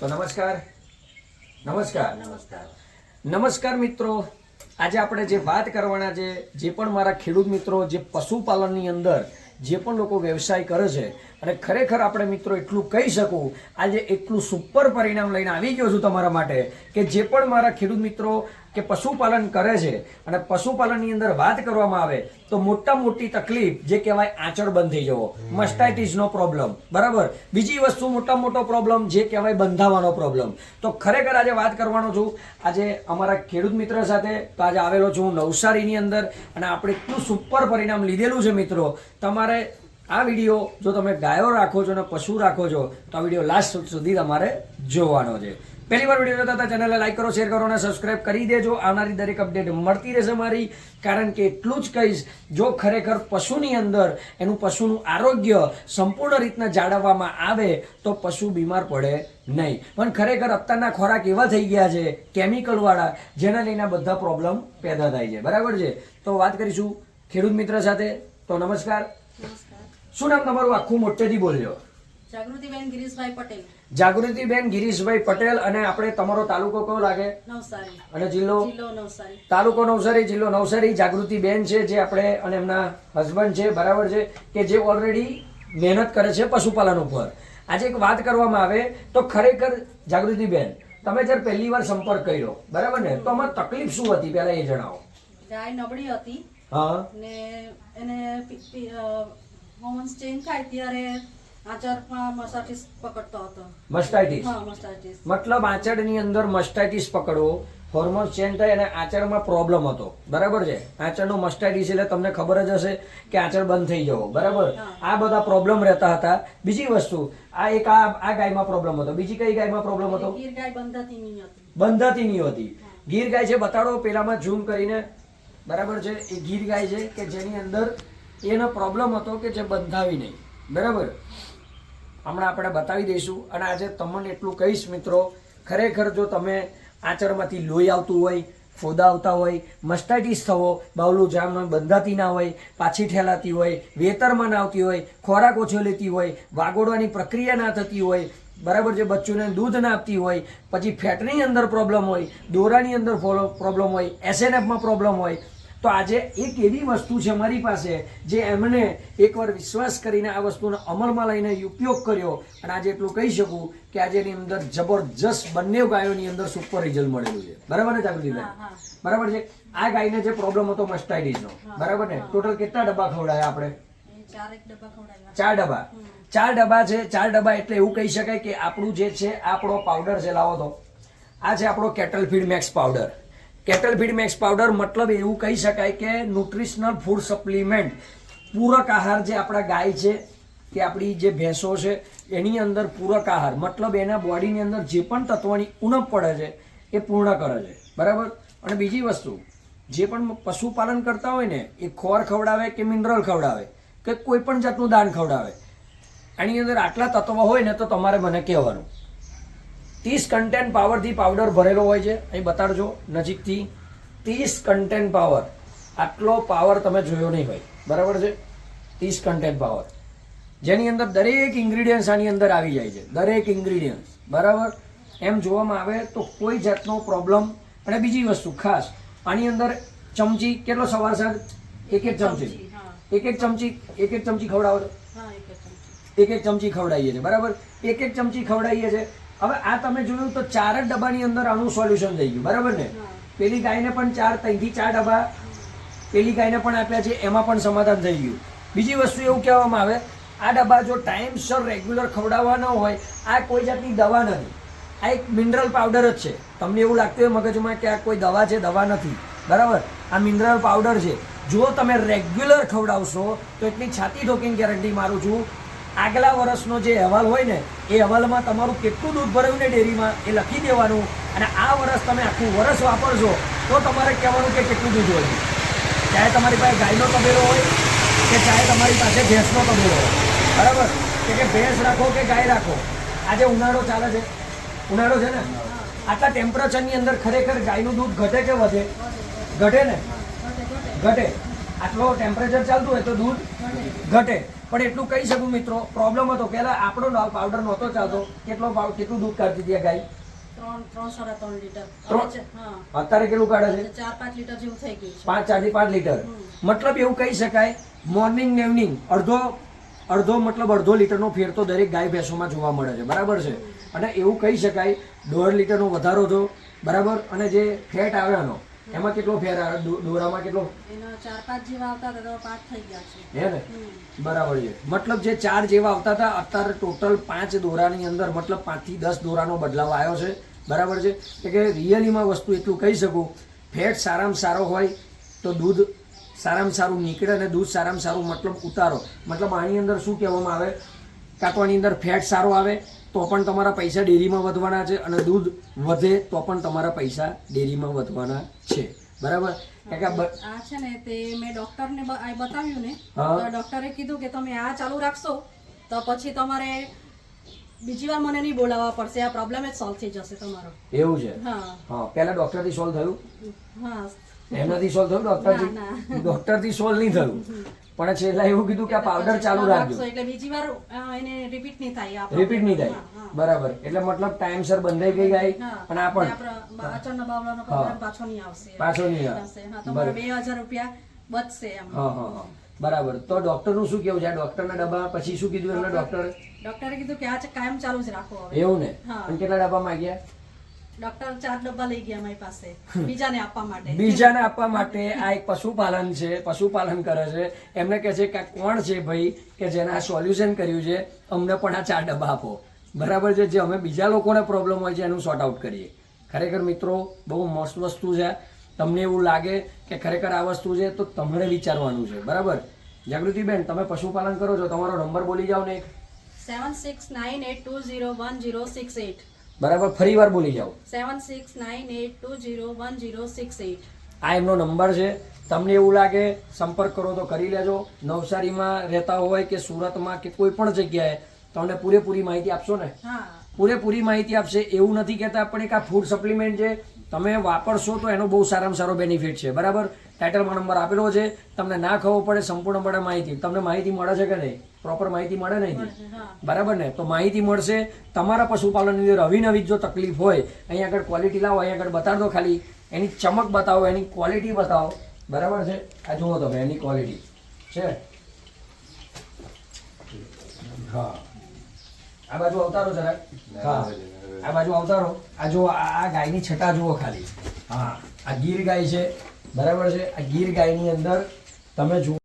તો નમસ્કાર. નમસ્કાર. નમસ્કાર. નમસ્કાર મિત્રો. આજે આપણે જે વાત કરવાના છે જે પણ મારા ખેડૂત મિત્રો જે પશુપાલનની અંદર જે પણ લોકો વ્યવસાય કરે છે અને ખરેખર આપણે મિત્રો એટલું કહી શકું આજે એટલું સુપર પરિણામ લઈને આવી ગયો છું તમારા માટે કે જે પણ મારા ખેડૂત મિત્રો કે પશુપાલન કરે છે અને પશુપાલનની અંદર વાત કરવામાં આવે તો મોટા મોટી તકલીફ જે કહેવાય આંચળ બંધ થઈ જવો મસ્ટાઇટીસનો પ્રોબ્લેમ બરાબર? બીજી વસ્તુ મોટા મોટો પ્રોબ્લેમ જે કહેવાય બંધાવાનો પ્રોબ્લેમ. તો ખરેખર આજે વાત કરવાનો છું. આજે અમારા ખેડૂત મિત્ર સાથે તો આજે આવેલો છું નવસારીની અંદર અને આપણે એટલું સુપર પરિણામ લીધેલું છે મિત્રો. તમારે આ વીડિયો જો તમે ગાયો રાખો છો અને પશુ રાખો છો તો આ વીડિયો લાસ્ટ સુધી તમારે જોવાનો છે. પહેલી વાર વીડિયો જોતા હતા ચેનલને લાઈક કરો શેર કરો અને સબસ્ક્રાઈબ કરી દેજો. આવનારી દરેક અપડેટ મળતી રહેશે મારી. કારણ કે એટલું જ કહીશ જો ખરેખર પશુની અંદર એનું પશુનું આરોગ્ય સંપૂર્ણ રીતના જાળવવામાં આવે તો પશુ બીમાર પડે નહીં. પણ ખરેખર અત્યારના ખોરાક એવા થઈ ગયા છે કેમિકલવાળા જેના લઈને બધા પ્રોબ્લેમ પેદા થાય છે. બરાબર છે? તો વાત કરીશું ખેડૂત મિત્ર સાથે. તો નમસ્કાર. નમસ્કાર. શું નામ તમારું? આખું મોટેથી બોલજો. જાગૃતિબેન ગિરીશભાઈ પટેલ. જાગૃતિબેન ગિરીશભાઈ પટેલ અને આપણે તમારો તાલુકો કયો લાગે? અને જિલ્લો? તાલુકો નવસારી જિલ્લો નવસારી જાગૃતિબેન છે જે આપણે અને એમના હસબન્ડ છે બરાબર છે કે જે ઓલરેડી મહેનત કરે છે પશુપાલન ઉપર. આજે એક વાત કરવામાં આવે તો ખરેખર જાગૃતિબેન તમે જ્યારે પહેલી વાર સંપર્ક કર્યો બરાબર ને? તો આમાં તકલીફ શું હતી પહેલા એ જણાવો. ગાય નબળી હતી હા. ને એને હોર્મોન્સ ચેન્જ થાય ત્યારે મસ્ટાઇટિસ મતલબ આંચળની અંદર મસ્ટાઇટિસ પકડવો હોર્મોન્સ ચેન્જ થાય અને આંચળમાં પ્રોબ્લેમ હતો. બરાબર છે? આંચળનો મસ્ટાઇટિસ એટલે તમને ખબર જ હશે કે આંચળ બંધ થઈ જવો. બરાબર? આ બધા પ્રોબ્લેમ રહેતા હતા. બીજી વસ્તુ આ એક આ આ ગાયમાં પ્રોબ્લેમ હતો. બીજી કઈ ગાયમાં પ્રોબ્લેમ હતો? ગીર ગાય બંધાતી નહીં હતી. બંધાતી નહીં હોતી ગીર ગાય છે બતાડો પેલામાં ઝૂમ કરીને. બરાબર છે? એ ગીર ગાય છે કે જેની અંદર એનો પ્રોબ્લેમ હતો કે જે બંધાવી નહીં. બરાબર? હમણાં આપણે બતાવી દઈશું. અને આજે તમને એટલું કહીશ મિત્રો, ખરેખર જો તમે આચરમાંથી લોહી આવતું હોય, ફોદા આવતા હોય મસ્ટાઇટિસ થવો, બાવલું જામ બંધાતી ના હોય, પાછી ઠેલાતી હોય, વેતરમાં ના આવતી હોય, ખોરાક ઓછો લેતી હોય વાગોડવાની પ્રક્રિયા ના થતી હોય, બરાબર જે બચ્ચુને દૂધ ના આપતી હોય, પછી ફેટની અંદર પ્રોબ્લેમ હોય, દોરાની અંદર પ્રોબ્લેમ હોય એસએનએફમાં પ્રોબ્લેમ હોય તો આજે એક એવી વસ્તુ છે મારી પાસે જે એમણે એકવાર વિશ્વાસ કરીને આ વસ્તુને અમલમાં લઈને ઉપયોગ કર્યો અને આજે એટલું કહી શકું કે આજે એની અંદર જબરજસ્ત બંને ગાયોની અંદર સુપર રિઝલ્ટ મળેલું છે. બરાબર ને જાગૃતિભાઈ. બરાબર છે? આ ગાયને જે પ્રોબ્લેમ હતો મસ્ટાઇડીઝનો બરાબર ને? ટોટલ કેટલા ડબ્બા ખવડાયા આપણે? ચાર ડબ્બા ચાર ડબ્બા. છે ચાર ડબ્બા એટલે એવું કહી શકાય કે આપણું જે છે આપણો પાવડર છે લાવો તો. આ છે આપણો cattle feed max powder cattle feed max powder મતલબ એવું કહી શકાય કે ન્યુટ્રિશનલ ફૂડ સપ્લિમેન્ટ પૂરક આહાર જે આપણા ગાય છે, કે આપણી જે ભેંસો છે, એની અંદર પૂરક આહાર. મતલબ એના બોડીની અંદર જે પણ તત્વોની ઉણપ પડે છે, એ પૂર્ણ કરે છે. બરાબર? અને બીજી વસ્તુ, જે પણ પશુપાલન કરતા હોય ને, એ ખોર ખવડાવે કે મિનરલ ખવડાવે, કે કોઈ પણ જાતનું દાન ખવડાવે. આની અંદર આટલા તત્વો હોય ને તો તમારે મને કહેવાનું. ત્રીસ કન્ટેન્ટ પાવરથી પાવડર ભરેલો હોય છે. અહીં બતાડજો નજીકથી. ત્રીસ કન્ટેન્ટ પાવર આટલો પાવર તમે જોયો નહીં હોય. બરાબર છે? ત્રીસ કન્ટેન્ટ પાવર જેની અંદર દરેક ઇન્ગ્રીડિયન્ટ્સ આની અંદર આવી જાય છે. દરેક ઇન્ગ્રીડિયન્ટ્સ બરાબર? એમ જોવામાં આવે તો કોઈ જાતનો પ્રોબ્લેમ અને બીજી વસ્તુ ખાસ આની અંદર ચમચી કેટલો સવાર સાંજ? એક એક ચમચી. એક એક ચમચી એક એક ચમચી ખવડાવો એક એક ચમચી ખવડાવીએ છીએ. બરાબર? એક એક ચમચી ખવડાવીએ છીએ. હવે આ તમે જોયું તો ચાર જ ડબ્બાની અંદર આનું સોલ્યુશન થઈ ગયું બરાબર ને. પેલી ગાયને પણ ચાર ત્રણથી ચાર ડબ્બા પેલી ગાયને પણ આપ્યા છે એમાં પણ સમાધાન થઈ ગયું. બીજી વસ્તુ એવું કહેવામાં આવે આ ડબ્બા જો ટાઈમસર રેગ્યુલર ખવડાવવાના હોય આ કોઈ જાતની દવા નથી. આ એક મિનરલ પાવડર જ છે. તમને એવું લાગતું હોય મગજમાં કે આ કોઈ દવા છે દવા નથી. બરાબર? આ મિનરલ પાવડર છે. જો તમે રેગ્યુલર ખવડાવશો તો એટલી છાતી ઠોકીને ગેરંટી મારું છું આગલા વર્ષનો જે અહેવાલ હોય ને, એ અહેવાલમાં તમારું કેટલું દૂધ ભરાયું ને ડેરીમાં, એ લખી દેવાનું. અને આ વર્ષ તમે આખું વર્ષ વાપરશો તો તમારે કહેવાનું કે કેટલું દૂધ હોય. ચાહે તમારી પાસે ગાયનો તબેલો હોય, કે ચાહે તમારી પાસે ભેંસનો તબેલો હોય. બરાબર? કે ભેંસ રાખો કે ગાય રાખો? આજે ઉનાળો ચાલે છે. ઉનાળો છે ને? આટલા ટેમ્પરેચરની અંદર ખરેખર ગાયનું દૂધ ઘટે કે વધે? ઘટે ને? ઘટે. આટલો ટેમ્પરેચર ચાલતું હોય તો દૂધ ઘટે. પણ એટલું કહી શકું મિત્રો પ્રોબ્લેમ હતો પહેલાં આપણો પાવડર નહોતો ચાલતો. કેટલો પાવ કેટલું દૂધ કાઢતી હતી આ ગાય? અત્યારે કેટલું કાઢે છે? ચાર પાંચ લીટર જેવું થઈ પાંચ લીટર. મતલબ એવું કહી શકાય મોર્નિંગ ને ઇવનિંગ અડધો અડધો મતલબ અડધો લીટરનો ફેર તો દરેક ગાય ભેંસોમાં જોવા મળે છે. બરાબર છે? અને એવું કહી શકાય દોઢ લીટરનો વધારો થયો. બરાબર? અને જે ફેટ આવ્યાનો એમાં કેટલો ફેર આવે દોરામાં કેટલો? ચાર પાંચ જેવા આવતા હતા પાંચ થઈ ગયા છે. હે ને? બરાબર છે. મતલબ જે ચાર જેવા આવતા હતા અત્યારે ટોટલ પાંચ દોરાની અંદર મતલબ પાંચથી દસ દોરાનો બદલાવ આવ્યો છે. બરાબર છે? એટલે કે રિયલીમાં વસ્તુ એટલું કહી શકું ફેટ સારામાં સારો હોય તો દૂધ સારામાં સારું નીકળે અને દૂધ સારામાં સારું મતલબ ઉતારો. મતલબ આની અંદર શું કહેવામાં આવે? કાં તો આની અંદર ફેટ સારો આવે તો પણ તમારા પૈસા ડેરીમાં વધવાના છે અને દૂધ વધે તો પણ તમારા પૈસા ડેરીમાં વધવાના છે. બરાબર? આ છે ને તે મેં ડોક્ટરને બતાવ્યું ને. ડોક્ટરે કીધું કે તમે આ ચાલુ રાખશો તો પછી તમારે બીજી વાર મને નહીં બોલાવવા પડશે આ પ્રોબ્લેમ જ સોલ્વ થઈ જશે તમારો. એવું છે? હા. હા પહેલા ડોક્ટરથી સોલ્વ થયું? હા. એમનાથી સોલ્વ થયું? ડોક્ટરથી? ના, ડોક્ટરથી સોલ્વ નહીં થયું? પણ છેલ્લા એવું કીધું કે આ પાવડર ચાલુ રાખજો. એટલે બીજી વાર એને રિપીટ નહીં થાય રિપીટ નહીં થાય. બરાબર. એટલે મતલબ ટાઈમસર બંધાઈ ગઈ ગાય પણ આ પણ અચાનક બાવળાનો પ્રોબ્લેમ પાછો નહીં આવશે. પાછો નહીં આવશે હા તમારે બરાબર. બે હજાર રૂપિયા બચશે એમ. હા હા બરાબર. તો ડોક્ટરનું શું કેવું છે? ડોક્ટરના ડબ્બા પછી શું કીધું એમને ડોક્ટર ડોક્ટરે? કીધું કે આ કાયમ ચાલુ જ રાખો એવું ને? કેટલા ડબ્બા માંગ્યા? ડોક્ટર ચાર ડબ્બા લઈ ગયા મારી પાસે. બીજાને આપવા માટે. બીજાને આપવા માટે આ એક પશુપાલન છે પશુપાલન કરે છે. એમને કહે છે કે કોણ છે ભાઈ કે જેને આ સોલ્યુશન કર્યું છે? અમને પણ આ ચાર ડબ્બા આપો. બરાબર છે? જે અમે બીજા લોકોને પ્રોબ્લેમ હોય છે એનું સોર્ટ આઉટ કરીએ. ખરેખર મિત્રો બહુ મસ્ત વસ્તુ છે. તમને એવું લાગે કે ખરેખર આ વસ્તુ છે તો તમારે વિચારવાનું છે. બરાબર? જાગૃતિબેન તમે પશુપાલન કરો છો. તમારો નંબર બોલી જાઓ ને એક. Seven six nine eight two zero one zero six eight બરાબર ફરી વાર બોલી જાઓ. Seven six nine eight two zero one zero six eight. આ એમનો નંબર છે. તમને એવું લાગે સંપર્ક કરો તો કરી લેજો. નવસારીમાં રહેતા હોય કે સુરતમાં કે કોઈ પણ જગ્યાએ તમને પૂરેપૂરી માહિતી આપશો ને? હા. પૂરેપૂરી માહિતી આપશે. એવું નથી કહેતા પણ એક આ ફૂડ સપ્લિમેન્ટ છે તમે વાપરશો તો એનો બહુ સારામાં સારો બેનિફિટ છે. બરાબર? ટાઇટલમાં નંબર આપેલો છે. તમને ના ખબર પડે સંપૂર્ણપણે માહિતી. તમને માહિતી મળે છે કે નહીં? પ્રોપર માહિતી મળે નહીં બરાબર ને? તો માહિતી મળશે. તમારા પશુપાલનની અંદર અવી નવી જો તકલીફ હોય અહીં આગળ ક્વોલિટી લાવો અહીં આગળ બતાડ દો ખાલી. એની ચમક બતાવો એની ક્વોલિટી બતાવો. બરાબર છે? આ જુઓ તમે એની ક્વોલિટી છે? હા. આ બાજુ અવતારો જરાક. હા. આ બાજુ અવતારો. આ આ આ ગાયની છટા જુઓ ખાલી. હા. આ ગીર ગાય છે. બરાબર છે? આ ગીર ગાયની અંદર તમે જુઓ.